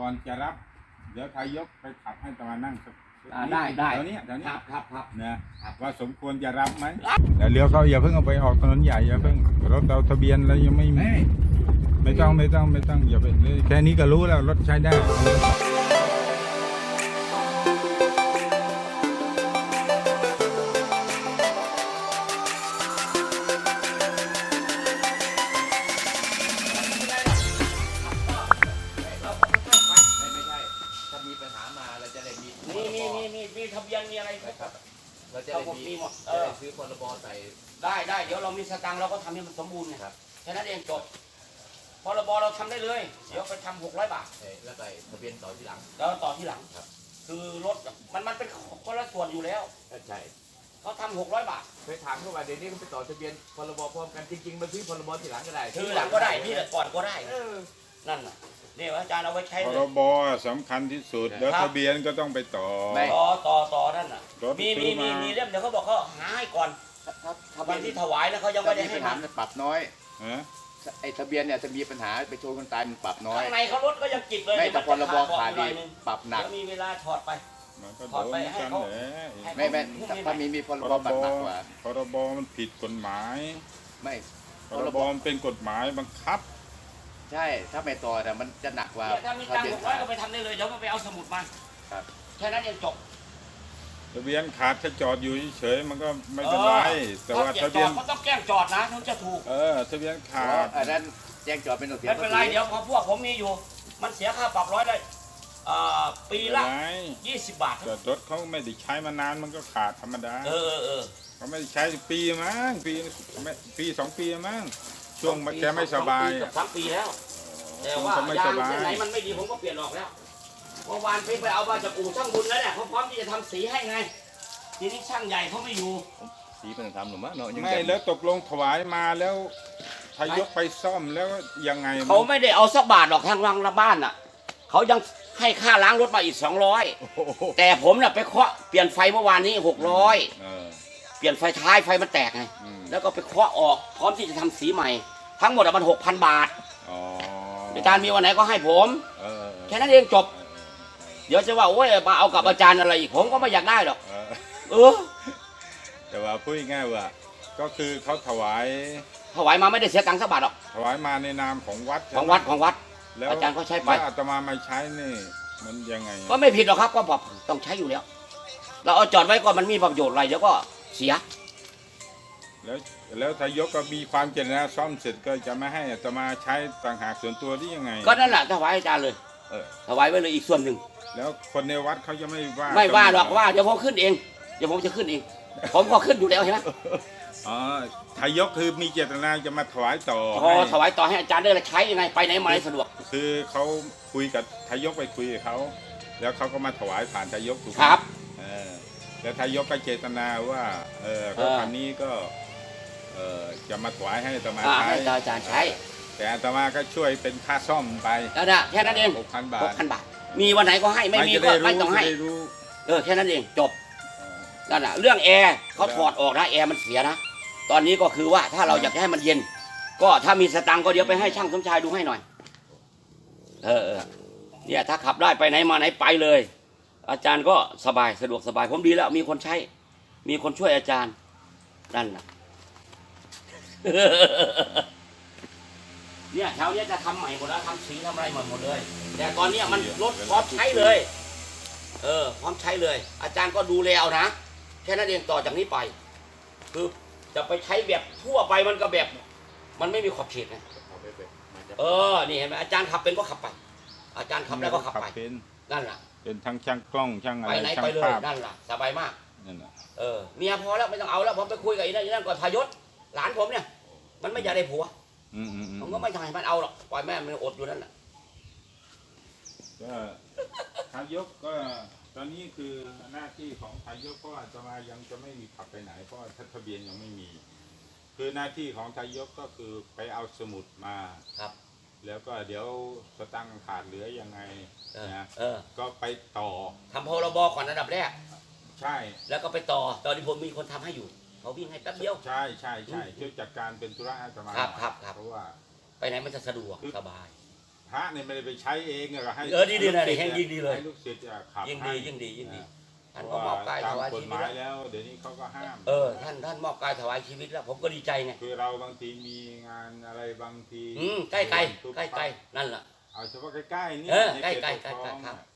ก่อนจะรับ เดี๋ยวทายกไปขับให้ตะวันนั่งสักอ่าได้ได้ แถวเนี้ยแถวคเนี้รัยบครับครับ นะว่าสมควรจะรับไหมแต่เลี้ยวเขาอย่าเพิ่งเอาไปออกถนนใหญ่อย่าเพิ่งรถเราทะเบียนแล้วยังไม่มีไม่ต้องไม่ต้องไม่ต้องอย่าไปแค่นี้ก็รู้แล้วรถใช้ได้ มีทะเบียนมีอะไรคนะครัรับบเราจะเราได้ผมมีมีหมดจะเออได้ซื้อพรบใส่ ได้ได้เดี๋ยวเรามีสตังค์เราก็ทำให้มันสมบูรณ์ไงครับ แค่นั้นเองจบพรบเราทำได้เลย เดี๋ยวไปทำหกร้อยบาทเอ่อแล้วก็ทะเบียนต่อที่หลัง แล้วต่อที่หลัง ครับ คือรถมันมันเป็นคนละส่วนอยู่แล้วเออใช่เขาทำหกร้อยบาท เคยถามเขาว่าเดี๋ยวนี้มันไปต่อทะเบียนพรบพร้อมกันจริงๆมันซื้อพรบทีหลังก็ได้คือหลังก็ได้ที่ก่อนก็ได้ เออนั่นน่ะ นี่อาจารย์เอาไว้ใช้พเลรยบสำคัญที่สุด แล้วครับทะเบียนก็ต้องไปต่อ ไม่ ต่อต่อต่อนั่นน่ะรถมีซื้มีอมีมามีเล่มเดี๋ยวเขาบอกเขาหาให้ก่อนถ้าถ้าถ้าวันที่ถวายนะเขายังไม่ได้มีให้ปัญหามามันปรับน้อยฮะไอ้ทะเบียนเนี่ยจะมีปัญหาไปชนคนตายมันปรับน้อย ข้างในเขารถก็ยังจิบเลยไม่แต่พรบเดี๋ยวขามันจะดีดหน่อยนึงปรับหนักเดี๋ยวมีเวลาถอดไป มันก็ถอดโดนไปให้กันเขาแหละให้ไม่ไม่ถ้าถ้ามีมีพรพบรปรับบหนักกว่า พรบมันผิดกฎหมาย ไม่พรบมันเป็นกฎหมายบังคับ ใช่ถ้าไม่ต่อแต่มันจะหนักกว่าเนี่ยถ้ามีทะตังเบีค์ยนหกร้อยก็ไปทำได้เลย เดี๋ยวมันไปเอาสมุดมาครับ แค่นั้นเองจบทะเบียนขาดถ้าจอดอยู่เฉยๆมันก็ไม่เป็นไรแต่ว่าเขาทะเก็บจเบียอนดเขาต้องแกล้งจอดนะถึงจะถูก เออทะเบียนเพขาราะดอันนั้นแจ้งจอดเป็นหน่วยเสียไม่เป็นไร เดี๋ยวพอพวกผมมีอยู่ มันเสียค่าปรับร้อยได้เอ่อปีละไม่20บาทเกิดรถเขาไม่ได้ใช้มานานมันก็ขาดธรรมดาเออเออเออเขาไม่ได้ใช้ปีมั้งปีไม่ปีสองปีมั้ง ช่วงแกไม่สบายเกือบสามปีแล้ว แต่ว่าเขาไม่ยาสงบาเส้นไหนยมันไม่ดีผมก็เปลี่ยนออกแล้วเมื่อวานพี่ไปเอามาจากอู่ช่างบุญแล้วเนี่ยเขาพร้อมที่จะทำสีให้ไง ทีนี้ช่างใหญ่เขาไม่อยู่สีเป็นทำหรือมั้งเนาะยังไม่แล้วตกลงถวายมาแล้วทายกไปซ่อมแล้วยังไงเขาไม่ได้เอาสักบาทหรอกทางรังละบ้านน่ะเขายังให้ค่าล้างรถมาอีก200โอ้โหแต่ผมน่ะไปเคาะเปลี่ยนไฟเมื่อวานนี้600เออ เปลี่ยนไฟท้ายไฟมันแตกไงอืม แล้วก็ไปเคาะออกพร้อมที่จะทำสีใหม่ ทั้งหมดอะมันหกพันบาทอ๋ออาจารย์มีวันไหนก็ให้ผม เออเออแค่นั้นเองจบ เดี๋ยวจะว่าโอ้ยมาเอากับอาจารย์อะไรอีกผมก็ไม่อยากได้หรอกเออเออแต่ว่าพูดง่ายๆว่า ก็คือเขาถวายถวายมาไม่ได้เสียตังค์สักบาทหรอกถวายมาในนามของวัดของวัดของวัดแล้วอาจารย์ก็ใช้ไป แล้วอาตมาไม่ใช้นี่ มันยังไงก็ไม่ผิดหรอกครับก็บอกต้องใช้อยู่แล้ว เราเอาจอดไว้ก็มันมีประโยชน์อะไรเดี๋ยวก็ เสีย แล้วแล้วทายกก็มีความเจริญนะซ่อมเสร็จก็จะไม่ให้อาตมาใช้ต่างหากส่วนตัวได้ยังไง ก็นั่นแหละถวายอาจารย์เลยเออ ถวายไว้เลยอีกส่วนหนึ่ง แล้วคนในวัดเขาจะไม่ว่าไม่ว่าหรอกว่าเดี๋ยวผมขึ้นเอง เดี๋ยวผมจะขึ้นเอง ผมก็ขึ้นอยู่แล้วใช่ไหมอ๋อทายกคือมีเจตนาจะมาถวายต่อพอให้ถวายต่อให้อาจารย์ได้เลยใช้ยังไงไปไหนมาไหนสะดวก คือเขาคุยกับทายกไปคุยกับเขาแล้วเขาก็มาถวายผ่านทายกถูกไหมครับ เออ แล้วทายกก็เจตนาว่าเออรถเออคันนี้ก็เออจะมาถวายให้อาตมาอ่าใช้ให้อาจารย์ใช้ แต่อาตมาก็ช่วยเป็นค่าซ่อมไปแล้วนะแค่นั้นเองหกพันบาหทกพันบาท มีวันไหนก็ให้ไม่มีจะก็ด้รู้ไม่ต้องให้ จะได้รู้เออแค่นั้นเองจบเออนั่นแหะเรื่องแอร์เขาถอดออกนะแอร์มันเสียนะตอนนี้ก็คือว่าถ้าเราอยากจะให้มันเย็น ก็ถ้ามีสตังค์ก็เดี๋ยวไปให้ช่างสมชายดูให้หน่อย เออเออเนี่ยถ้าขับได้ไปไหนมาไหนไปเลย อาจารย์ก็สบายสะดวกสบายผมดีแล้ว มีคนใช้ มีคนช่วยอาจารย์นั่นน่ะเนี่ยแถวเนี้ยจะทำใหม่หมดแล้วทำสีทำอะไรหมดหมดเลย แต่ตอนเนี้ยมันรถพร้อมใช้เลย เออ พร้อมใช้เลย อาจารย์ก็ดูแลเอานะแค่นั้นเองต่อจากนี้ไป คือจะไปใช้แบบทั่วไปมันก็แบบ มันไม่มีขอบเขตไงเอาไปไปมันจะเออนี่เห็นไหมอาจารย์ขับเป็นก็ขับไป อาจารย์ขับแล้วก็ขับไปเป็นนั่นแหละ เป็นทั้งช่างกล้องช่างอะไปไรไหนช่างไปเลยภาพนั่นแหละสบายมาก นั่นน่ะเออเมียพอแล้วไม่ต้องเอาแล้วผมไปคุยกับอีนั่นอีนั่นก่อนพายศหลานผมเนี่ย มันไม่อยากได้ผัว อืมอืมอืมผมก็ไม่ทำให้มันเอาหรอกปล่อยแม่มันอดอยู่นั่นแหละก็ทายกก็ตอนนี้คือหน้าที่ของทายกเพราะอาตมายังจะไม่มีขับไปไหน เพราะว่าทะเบียนยังไม่มี คือหน้าที่ของทายกก็คือไปเอาสมุดมา ครับ แล้วก็เดี๋ยวสตังค์ขาดเหลือยังไงเออนะเออก็ไปต่อทำพรบก่อนอันดับแรก ใช่แล้วก็ไปต่อ ตอนนี้ผมมีคนทำให้อยู่ เขาวิ่งให้แป๊บเดียว ใช่ใช่ใช่ช่วยจัดการเป็นธุระให้อาตมาครับครับครับ เพราะว่า ไปไหนมันจะสะดวกสบายอพระเนี่ยไม่ได้ไปใช้เองอะให้เออดีๆนะให้ลูกศิษแห่งยิ่งดีเลยให้ลูกศิษย์อะขับยิ่งให้ดียิ่งดียิ่งดีเพ ท่านราะก็มว่าอบกายตาถมวายกฎชีหวิตมายแล้วแล้ว เดี๋ยวนี้เขาก็ห้ามเออท่านท่านมอบกายถวายชีวิตแล้ว ผมก็ดีใจไงคือเราบางทีมีงานอะไรบางทีอืมใกล้ไกลทุใกล้ไกลนั่นแหละเอาเฉพาะใกล้ๆนี่เออในใกล้เขตใกล้ปกครองใกล้ครับอะ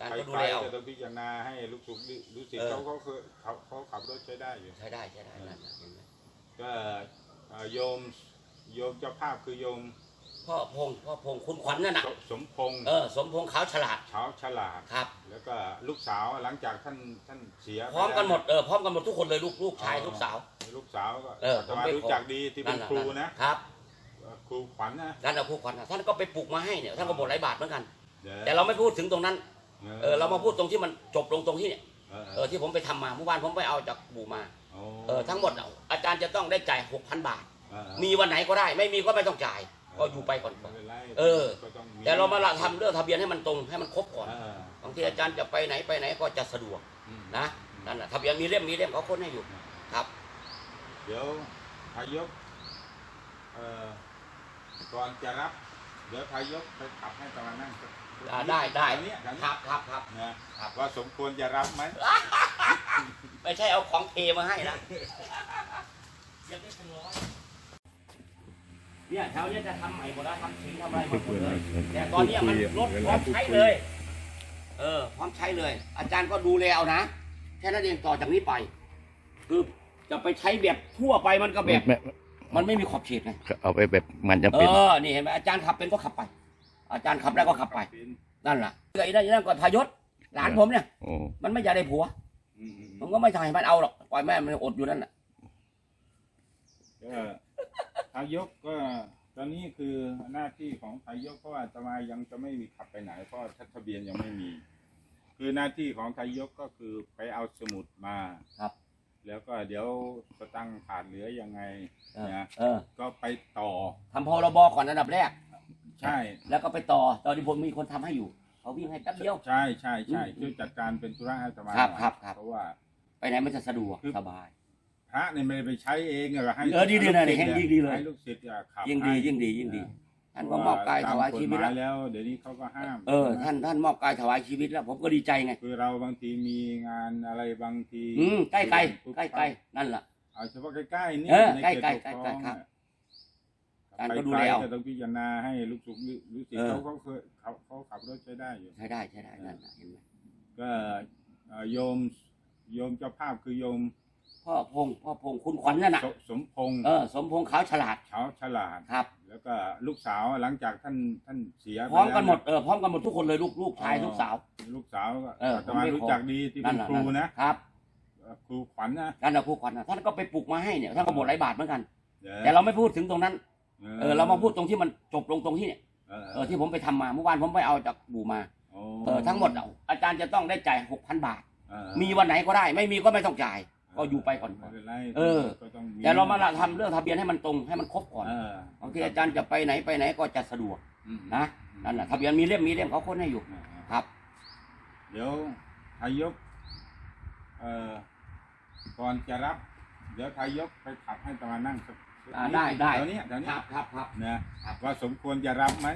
การใครก็ดูไปแลเอาก็ต้องพิจารณาให้ลูกศิษย์ลูกศิษย์เออเขาเขาเคยเขาเขาขับรถใช้ได้อยู่ใช้ได้ใช้ได้นั่นน่ะเห็นไหมก็เอ่อโยมโยมเจ้าภาพคือโยม พ่อพงษ์พ่อพงษ์คุณขวัญนั่นน่ะสสมพงษ์เออสมพงษ์ขาวฉลาดเช้าฉลาด ครับ แล้วก็ลูกสาวหลังจากท่านท่านเสียพร้อมกันหมดเออพร้อมกันหมดทุกคนเลยลูกลูกชายอ๋อลูกสาว ลูกสาวก็เอออาตมาผมไปขอ รู้จักดีที่เป็นแหละครูนะ ครับเอ่อครูขวัญนะนั่นน่ะครูขวัญน่ะท่านก็ไปปลูกมาให้เนี่ยท่านก็หมดหลายบาทเหมือนกัน ดี๋ยวแต่เราไม่พูดถึงตรงนั้นเออเรามาพูดตรงที่มันจบลงตรงที่เนี่ยเออเออที่ผมไปทำมาเมื่อวานผมไปเอาจากปู่มาโอ้เออทั้งหมดเอาอาจารย์จะต้องได้จ่ายหกพันบาท เออมีวันไหนก็ได้ ไม่มีก็ไม่ต้องจ่าย ก็อยู่ไปก่อนไม่เป็นไรเออก็ต้องแต่เรามาละทำเรื่องทะเบียนให้มันตรงให้มันครบก่อนเออบางทีอาจารย์จะไปไหนไปไหนก็จะสะดวกอืมนะนั่นแหละทะเบียนมีเล่มมีเล่มเขาค้นให้อยู่ครับ เดี๋ยวทายกเอ่อก่อนจะรับ เดี๋ยวทายกไปขับให้ตะวันนั่งสักอ่าได้ได้แถวเนี้ยแถวคเนี้รัยบครับครับนะครับว่าสมควรจะรับไหมไม่ใช่เอาของเทมาให้นะยังไม่เป็นร้อย เนี่ยแถวเนี้ยจะทำใหม่หมดแล้วทำสีทำอะไรหมดเลย แต่ตอนเนี้ยมันรถพร้อมใช้เลย เออพร้อมใช้เลย อาจารย์ก็ดูแลเอานะ แค่นั้นเองต่อจากนี้ไป คือจะไปใช้แบบทั่วไปมันก็แบบไม่มันไม่มีขอบเขตไงเอาไปแบบมันจะเอเป็นอ นี่เห็นไหมอาจารย์ขับเป็นก็ขับไป อาจารย์ขับได้ก็ขับไป นั่นแหละไอ้นั่นไอ้นั่นก็พายศหลานผมเนี่ย โอ้มันไม่อยากได้ผัวอืมอืมผมก็ไม่ทำให้มันเอาหรอก ปล่อยแม่มันอดอยู่นั่นแหละ ก็ ทายกก็ตอนนี้คือหน้าที่ของทายกเพราะว่าอาตมายังจะไม่มีขับไปไหนเพราะทะเบียนยังไม่มี คือหน้าที่ของทายกก็คือไปเอาสมุดมาครับ แล้วก็เดี๋ยวสตังค์ขาดเหลือยังไงเออนะเออก็ไปต่อทำพรบก่อนอันดับแรก ใช่แล้วก็ไปต่อ ตอนนี้ผมมีคนทำให้อยู่เขาวิ่งให้แป๊บเดียว ใช่ใช่ใช่อืมช่วยจัดการเป็นธุระให้อาตมาครับหน่อยครับครับ เพราะว่า ไปไหนมันจะสะดวกคือ สบาย พระเนี่ยไม่ได้ไปใช้เองอะให้เออดีๆนะให้ลูกศิษให้ยิ่งดีเลย ให้ลูกศิษย์อะขับยิ่งดีให้ยิ่งดียิ่งดี ท่านก็มอบกายถวายชีวิตตแล้มวกฎหมแล้ว เดี๋ยวนี้เขาก็ห้ามเออ ท่านท่านมอบกายถวายชีวิตแล้ว ผมก็ดีใจไง คือเราบางทีมีงานอะไรบางทีอืมใกล้ไกลปุ๊บใกล้ไกลนั่นแหละเอาเฉพาะใกล้ๆนี่เออในใกล้เขตใกล้ปกครองใกล้ครับอะการไปก็ดูไกลแลเอาก็ต้องพิจารณาให้ลูกศิษย์ลูกศิษย์เออ เขาเขาเคยเขาเขาขับรถใช้ได้อยู่ ใช้ได้ใช้ได้นั่นน่ะเห็นไหมก็เอ่อโยมโยมเจ้าภาพคือโยม พ่อพงษ์พ่อพงษ์คุณขวัญนั่นน่ะสสมพงษ์เออสมพงษ์ขาวฉลาดเช้าฉลาด ครับแล้วก็ลูกสาวหลังจากท่านท่านเสียพร้อมกันหมดไปเออพร้อมกันหมดทุกคนเลยลูกลูกชายลูกสาวแล้วลูกสาวก็เอออาตมาผมไปขอรู้จักดีที่เป็นแหละครูนะครับเอ่อครูขวัญนะนั่นน่ะครูขวัญน่ะท่านก็ไปปลูกมาให้เนี่ยท่านก็หมดหลายบาทเหมือนกันดี๋ยวแต่เราไม่พูดถึงตรงนั้นเออเรามาพูดตรงที่มันจบลงตรงที่เนี่ยเออเออที่ผมไปทำมาเมื่อวานผมไปเอาจากปู่มาโอ้เออทั้งหมดเอาอาจารย์จะต้องได้จ่ายหกพันบาทเออมีวันไหนก็ได้ ไม่มีก็ไม่ต้องจ่าย ก็อยู่ไปก่อนไม่เป็นไรเออ ก็ต้องแต่เรามาละทำเรื่องทะเบียนให้มันตรงให้มันครบก่อนเออ บางทีอาจารย์จะไปไหนไปไหนก็จะสะดวกอืมนะนั่นแหละทะเบียนมีเล่มมีเล่มเขาค้นให้อยู่อ่าครับ เดี๋ยวทายกเอ่อก่อนจะรับ เดี๋ยวทายกไปขับให้ตะวันนั่งสักอ่าได้ได้แถวเนี้ยแถวคเนี้รัยบครับครับ นะว่าสมควรจะรับไหม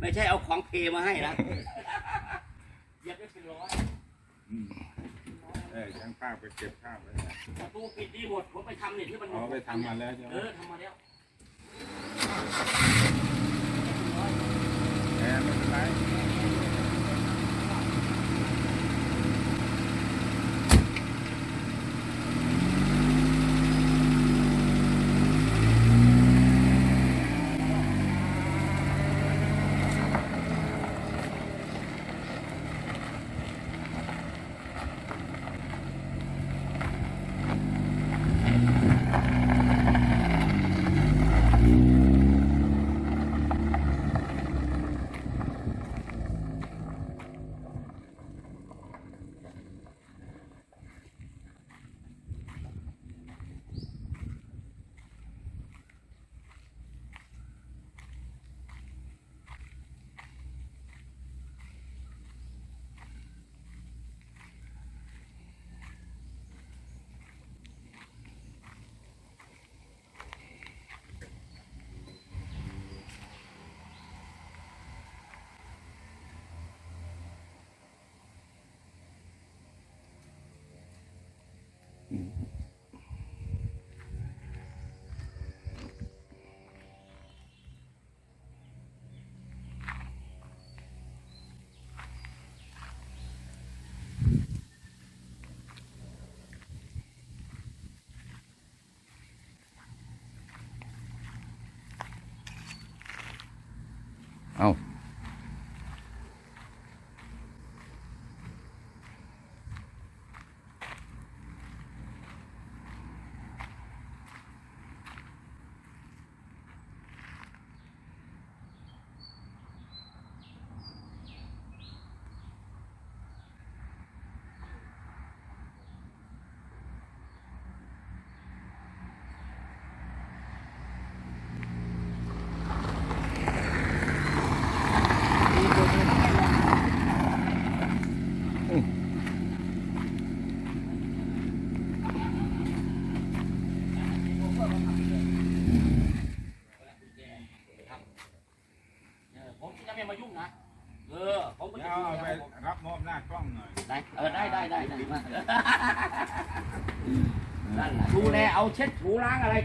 ไม่ใช่เอาของเทมาให้นะเย็บได้เป็นร้อย อืม เออช่างภาพไปเก็บภาพไว้นะประตูปิดดีหมดผมไปทำเนี่ยที่มันอ๋อไปทำมาแล้วใช่ไหมเออทำมาแล้วแอร์ไม่เป็นไร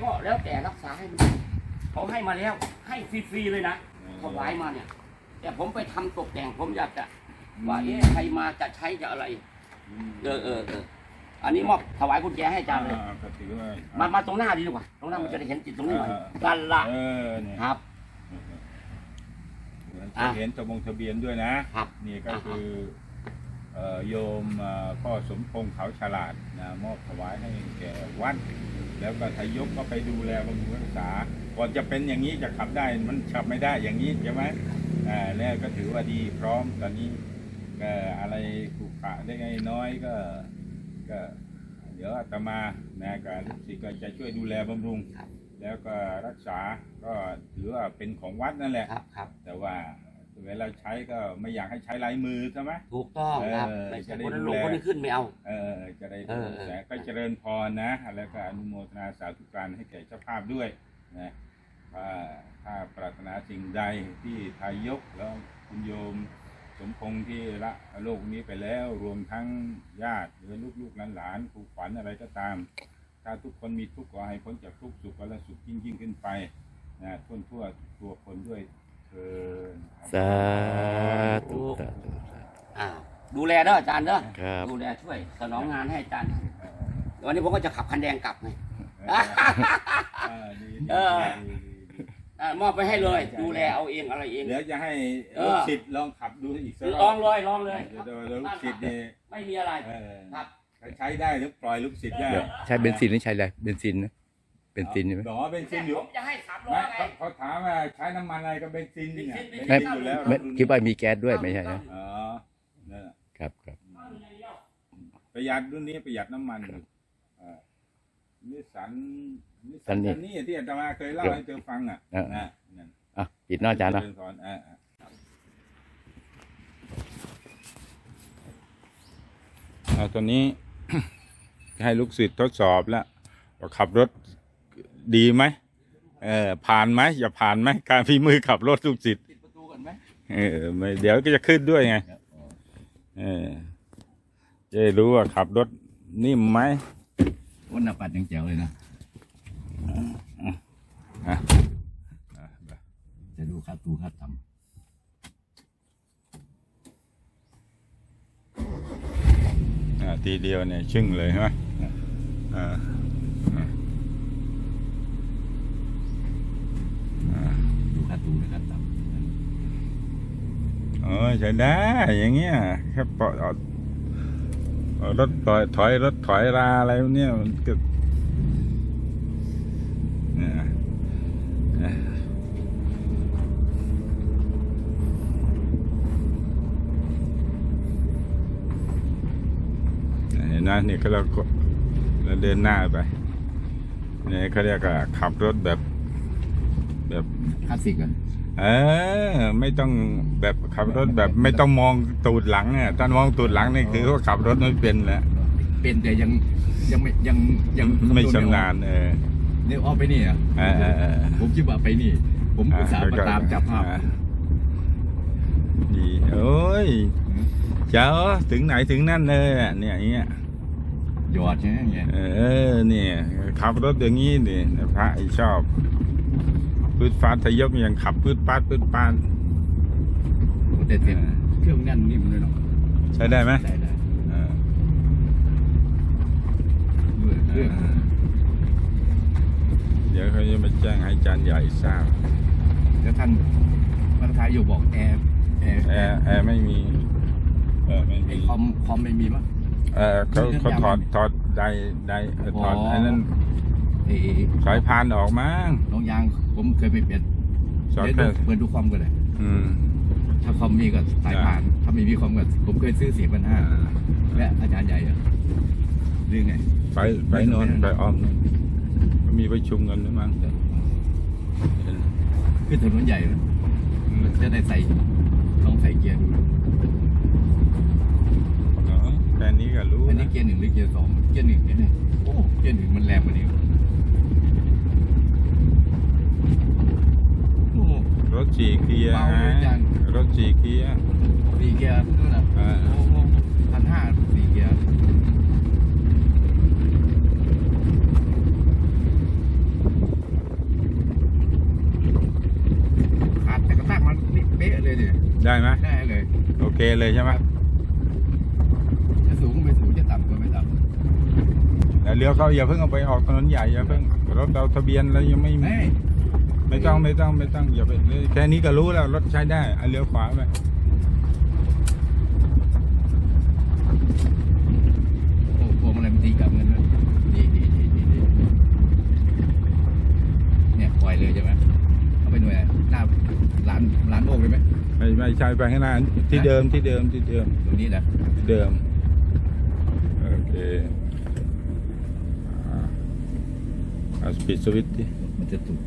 ก็แล้วแต่รักษาให้มันดีเขาให้มาแล้วให้ฟรีๆเลยนะถวายมาเนี่ย แต่ผมไปทำตกแต่งผมอยากจะว่าเอ๊ะใครมาจะใช้จะอะไรเออเออเอออันนี้มอบถวายกุญแจให้อาจารย์เลยอ่าก็ถือว่ามามาตรงหน้าดีกว่าตรงหน้ามันจะได้เห็นจิตตรงนี้หน่อยเออกันละเออเนี่ยครับจะเห็นทะบงทะเบียนด้วยนะครับนี่ก็คือเอ่อโยมเอ่อพ่อสมพงษ์เขาฉลาดนะมอบถวายให้แก่วัด แล้วก็ทายกก็ไปดูแลบำรุงรักษาก่อนจะเป็นอย่างนี้จะขับได้มันขับไม่ได้อย่างนี้ใช่ไหมอ่าแล้วก็ถือว่าดีพร้อมตอนนี้ก็อะไรขรุขระได้ไงน้อยก็ก็เดี๋ยวอาตมานะกับลูกศิษย์ก็จะช่วยดูแลบำรุง ครับแล้วก็รักษาก็ถือว่าเป็นของวัดนั่นแหละ ครับครับ แต่ว่า เวลาใช้ก็ไม่อยากให้ใช้ลายมือใช่ไหม ถูกต้องครับเออไม่ใช่จะได้คนนั้นดูลงแล คนนี้ขึ้นไม่เอา เออจะได้เอดูอเออแสก็เจริญพรนะ แล้วก็อนุโมทนาสาธุการให้แก่เจ้าภาพด้วยนะว่าถ้าปรารถนาสิ่งใดที่ทายกแล้วคุณโยมสมพงษ์ที่ละโลกนี้ไปแล้วรวมทั้งญาติหรือลูกๆหลานๆครูขวัญอะไรก็ตาม ถ้าทุกคนมีทุกข์ก็ให้พ้นจากทุกข์สุขและสุขยิ่งยิ่งขึ้นไปนะทั่วทั่วตัวคนด้วยเถิด สาธุสาธุ อ่าดูแลเด้ออาจารย์เด้อครับ ดูแลช่วยสนองงานให้อาจารย์วันนี้ผมก็จะขับคันแดงกลับไงเออเออดีดีเออดีดีอ่ามอบไปให้เลย ดูแลเอาเองอะไรเอง เดี๋ยวจะให้เออลูกศิษย์ลองขับดูอีกสักรลออบงเลยลองเลยเดี๋ยวเดี๋ยวลูกศิษย์นี่ไม่มีอะไรเออครับ ใช้ได้หรือปล่อยลูกศิษย์ได้เดี๋ยวใช้เบนซินหรือใช้อะไรเบนซินนะ เบนซินใช่ไหม หรอเบนซินอยู่ผมจะให้สามร้อไม่ยไง เขาเขาถามว่าใช้น้ำมันอะไรก็เบนซินนี่ไงเบนซินเบนซินอยู่แล้วไม่คิดว่ามีแก๊สด้วยไม่ใช่นะอ๋อนั่นแหละครับครับ ประหยัดรุ่นนี้ประหยัดน้ำมันอยู่อ่านิสสันนิสสัสันนนี่นี่ที่อาตมาเคยเล่าให้เธอฟังอะเออ นะนั่นอะปิดหน้าอาจารย์นะเจญพรอ่าอ่า เอาตอนนี้ ให้ลูกศิษย์ทดสอบแล้วว่าขับรถ ดีไหมเออผ่านไหมอย่าผ่านไหมการฝีมือขับรถลูกศิษย์ปิดประตูก่อนไหมเออไม่เดี๋ยวก็จะขึ้นด้วยไงเออจะได้รู้ว่าขับรถนิ่มไหมวันนับปัดยังแจ๋วเลยนะอะจะดูค่าตูค่าต่อะทีเดียวเนี่ยชึ่งเลยใช่ไหมอ่าอ่าอ่าำดูค่าตูและค่าต่ โอ้ยใช้ได้อย่างเงี้ยแค่ปล่อยเอาเอารถถอยถอยรถถอยราอะไรพวเนี่ยมันก็เนี่ยอะเห็นไหมนี่เขาเราก็เราเดินหน้าไปนี่เขาเรียกว่าขับรถแบบ แบบคลาสสิกอะ เออ ไม่ต้องแบบขับรถแบบไม่ต้องมองตูดหลังอะถ้ามองตูดหลังนี่คือว่าขับรถไม่เป็นแล้วเป็นแต่ยังยังไม่ยังยังไม่ชำนาญเออเนี่ยอ้อมไปนี่อะเออเออเออผมคิดว่าไปนี่ ผมอุตส่าห์มาตามจับภาพอะดีโอ้ยเจ้าถึงไหนถึงนั่นเลยอะเนี่ยอย่างเงี้ยหยอดใช่ไหมอย่างเงี้ยเออเนี่ยขับรถอย่างนี้ดิพระไอชอบ พืดฟาดทะยกอย่างขับพืดปาดพืดปาดแต่เต็มเครื่องแน่นนิ่มเลยเนาะใช้ได้ไหมได้ได้เออเครื่องเดี๋ยวเขาจะมาแจ้งให้อาจารย์ใหญ่ทราบแล้วท่านพระทายอยู่บอกแอร์แอร์แอร์แอร์ไม่มีเออไม่ไอมีคอมคอมไม่มีมั้งเออเขาเขาถอดถอดไดไดเออถอดอ๋อไอ้นั่น เอเอสายพานออกมั้งน้องยางผมเคยไปเปลี่ยนสอดเดี๋ยวแค่ดูเปิดดูคอมกันเลยอืมถ้าคอมมีก็สายผ่าน ถ้าไม่มีคอมก็ผมเคยซื้อสี่พันห้าอ่าและอาจารย์ใหญ่อะหรือไง ไปไปโนอนไปอ้อมโน่นเขามีประชุมกันหรือมั้งขึ้นถนนใหญ่มันมันจะได้ใส่ลองใส่เกียร์ดูเนาะแค่นี้ก็รู้อันนี้นะเกียร์หนึ่งหรือเกียร์สองเกียร์หนึ่งเนี่ยโอ้เกียร์หนึ่งมันแรงกว่านี้ ถจีเกียรถจีเกียสีเกียร์นู่นน่ะอ่โอ้โหพันห้าสีเกียร์ขาดแต่กระตั้งมันนี่เป๊ะเลยเนี่ยได้ไหมได้เลยโอเคเลยใช่ไหมจะสูงก็ไม่สูงจะต่ำก็ไม่ต่ำแล้วเลี้ยวเข้าอย่าเพิ่งเอาไปออกถนนใหญ่อย่าเพิ่งรถเราทะเบียนแล้วยังไม่มี ไม่ ไม่ต้องไม่ต้องไม่ต้องอย่าไปแค่นี้ก็รู้แล้วรถใช้ได้เอาเลี้ยวขวาไปโอ้พวงอะไรมันตีกลับเงินเลยดีดีดีดีดีเนี่ยปล่อยเลยใช่ไหมเอาไปหน่วยไหนหน้าร้านร้านโอ่งเลยไหมไม่ไม่ใช่ไปข้างหน้าที่เดิมที่เดิมที่เดิมตรงนี้นะที่เดิมโอเคอ่าอ่าปิดสวิตช์ดิมันจะถูก